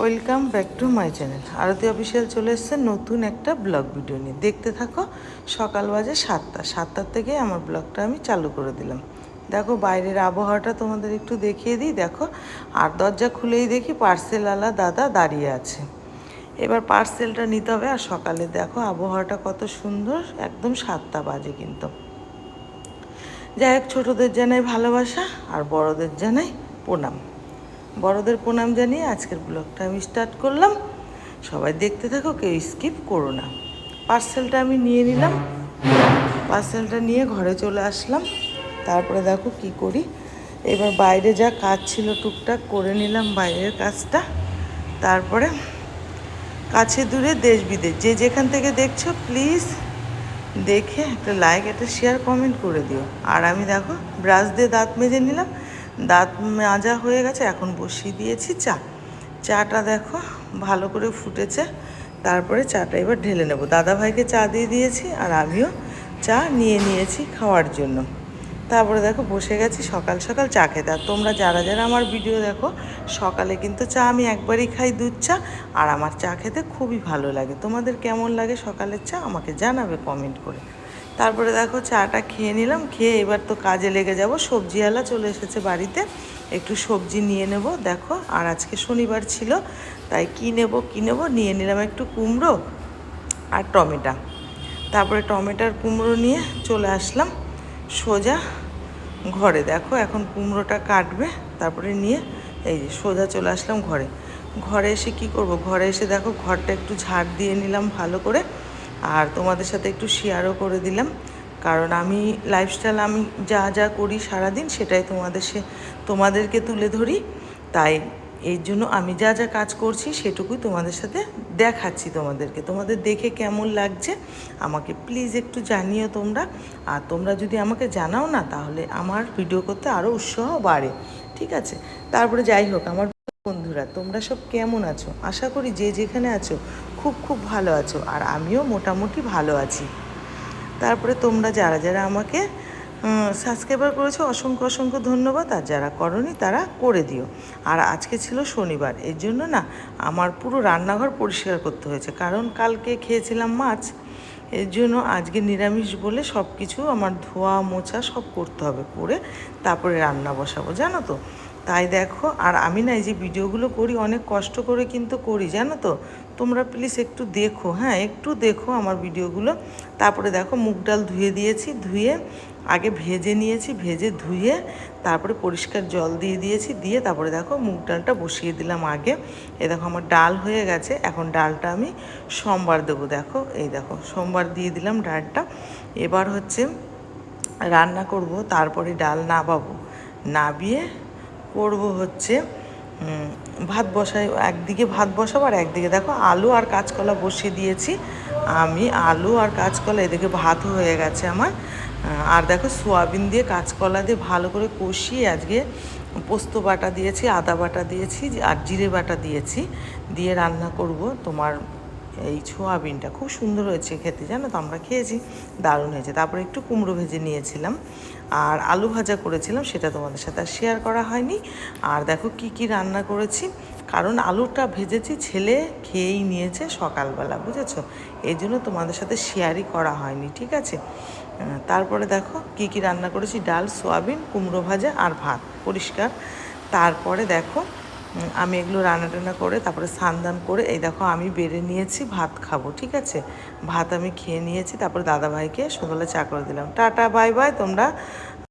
Welcome back to my channel. Aarti official চলে এসছে নতুন একটা ব্লগ ভিডিও নিয়ে। দেখতে থাকো, সকাল বাজে সাতটা। সাতটার থেকে আমার ব্লগটা আমি চালু করে দিলাম। দেখো, বাইরের আবহাওয়াটা তোমাদের একটু দেখিয়ে দিই। দেখো, আর দরজা খুলেই দেখি পার্সেলওয়ালা দাদা দাঁড়িয়ে আছে। এবার পার্সেলটা নিতে হবে। আর সকালে দেখো, আবহাওয়াটা কত সুন্দর। একদম সাতটা বাজে কিন্তু। যাই হোক, ছোটোদের জানাই ভালোবাসা আর বড়দের জানাই প্রণাম। বড়দের প্রণাম জানিয়ে আজকের ব্লগটা আমি স্টার্ট করলাম। সবাই দেখতে থাকো, কেউ স্কিপ করো না। পার্সেলটা আমি নিয়ে নিলাম। পার্সেলটা নিয়ে ঘরে চলে আসলাম। তারপরে দেখো কি করি। এবার বাইরে যা কাজ ছিল টুকটাক করে নিলাম বাইরের কাজটা। তারপরে কাছে দূরে দেশ বিদেশ। যে যেখান থেকে দেখছ প্লিজ দেখে একটা লাইক একটা শেয়ার কমেন্ট করে দিও। আর আমি দেখো ব্রাশ দিয়ে দাঁত মেজে নিলাম। দাঁত মাজা হয়ে গেছে, এখন বসিয়ে দিয়েছি চা। চাটা দেখো ভালো করে ফুটেছে, তারপরে চাটা এবার ঢেলে নেব। দাদা ভাইকে চা দিয়ে দিয়েছি আর আমিও চা নিয়ে নিয়েছি খাওয়ার জন্য। তারপরে দেখো বসে গেছি, সকাল সকাল চা খেতে। আর তোমরা যারা যারা আমার ভিডিও দেখো, সকালে কিন্তু চা আমি একবারই খাই দুধ চা, আর আমার চা খেতে খুবই ভালো লাগে। তোমাদের কেমন লাগে সকালের চা, আমাকে জানাবে কমেন্ট করে। তারপরে দেখো চাটা খেয়ে নিলাম, খেয়ে এবার তো কাজে লেগে যাব। সবজিওয়ালা চলে এসেছে বাড়িতে, একটু সবজি নিয়ে নেব। দেখো, আর আজকে শনিবার ছিল, তাই কি নেব কি নেব? নিয়ে নিলাম একটু কুমড়ো আর টমেটা। তারপরে টমেটোর কুমড়ো নিয়ে চলে আসলাম সোজা ঘরে। দেখো, এখন কুমড়োটা কাটবে, তারপরে নিয়ে এই যে সোজা চলে আসলাম ঘরে। ঘরে এসে কি করব? ঘরে এসে দেখো, ঘরটা একটু ঝাড় দিয়ে নিলাম ভালো করে। আর তোমাদের সাথে একটু শেয়ারও করে দিলাম। কারণ আমি লাইফস্টাইল আমি যা যা করি সারাদিন সেটাই তোমাদের সে, তোমাদেরকে তুলে ধরি। তাই এর জন্য আমি যা যা কাজ করছি সেটুকুই তোমাদের সাথে দেখাচ্ছি তোমাদেরকে। তোমাদের দেখে কেমন লাগছে আমাকে প্লিজ একটু জানিও তোমরা। আর তোমরা যদি আমাকে জানাও না, তাহলে আমার ভিডিও করতে আরও উৎসাহ বাড়ে। ঠিক আছে? তারপরে যাই হোক, আমার বন্ধুরা, তোমরা সব কেমন আছো? আশা করি যে যেখানে আছো খুব খুব ভালো আছো আর আমিও মোটামুটি ভালো আছি। তারপরে তোমরা যারা যারা আমাকে সাবস্ক্রাইবার করেছ, অসংখ্য অসংখ্য ধন্যবাদ। আর যারা করনি, তারা করে দিও। আর আজকে ছিল শনিবার, এর জন্য না আমার পুরো রান্নাঘর পরিষ্কার করতে হয়েছে। কারণ কালকে খেয়েছিলাম মাছ, এর জন্য আজকে নিরামিষ বলে সব কিছু আমার ধোয়া, মোছা সব করতে হবে, করে তারপরে রান্না বসাবো। জানো তো? তাই দেখো, আর আমি না এই যে ভিডিওগুলো করি, অনেক কষ্ট করে কিন্তু করি, জানো তো? তোমরা প্লিজ একটু দেখো হ্যাঁ একটু দেখো আমার ভিডিওগুলো। তারপরে দেখো, মুগ ডাল ধুয়ে দিয়েছি, ধুয়ে আগে ভেজে নিয়েছি, ভেজে ধুয়ে তারপরে পরিষ্কার জল দিয়ে দিয়েছি, দিয়ে তারপরে দেখো, মুগ ডালটা বসিয়ে দিলাম আগে। এ দেখো, আমার ডাল হয়ে গেছে, এখন ডালটা আমি সোমবার দেবো, দেখো, এই দেখো, সোমবার দিয়ে দিলাম ডালটা। এবার হচ্ছে রান্না করব, তারপরে ডাল নাবাবো, নাবিয়ে করব হচ্ছে ভাত বসাই, একদিকে ভাত বসাবো আর একদিকে দেখো আলু আর কাঁচকলা বসিয়ে দিয়েছি। আমি আলু আর কাঁচকলা, এদিকে ভাত হয়ে গেছে আমার। আর দেখো সোয়াবিন দিয়ে কাঁচকলা দিয়ে ভালো করে কষিয়ে আজকে পোস্ত বাটা দিয়েছি, আদা বাটা দিয়েছি, আর জিরে বাটা দিয়েছি, দিয়ে রান্না করব তোমার এই সোয়াবিনটা খুব সুন্দর হয়েছে খেতে, জানো তো? আমরা খেয়েছি, দারুণ হয়েছে। তারপরে একটু কুমড়ো ভেজে নিয়েছিলাম আর আলু ভাজা করেছিলাম, সেটা তোমাদের সাথে আর শেয়ার করা হয়নি। আর দেখো কি কি রান্না করেছি, কারণ আলুটা ভেজেছি, ছেলে খেয়েই নিয়েছে সকালবেলা, বুঝেছ? এই জন্য তোমাদের সাথে শেয়ারই করা হয়নি, ঠিক আছে? তারপরে দেখো কি কি রান্না করেছি, ডাল, সোয়াবিন, কুমড়ো ভাজা আর ভাত, পরিষ্কার। তারপরে দেখো আমি এগুলো রান্না টান্না করে তারপরে স্নান করে, এই দেখো আমি বেড়ে নিয়েছি, ভাত খাব, ঠিক আছে? ভাত আমি খেয়ে নিয়েছি, তারপরে দাদাভাইকে সকালে চা করে দিলাম। টাটা, বাই বাই, তোমরা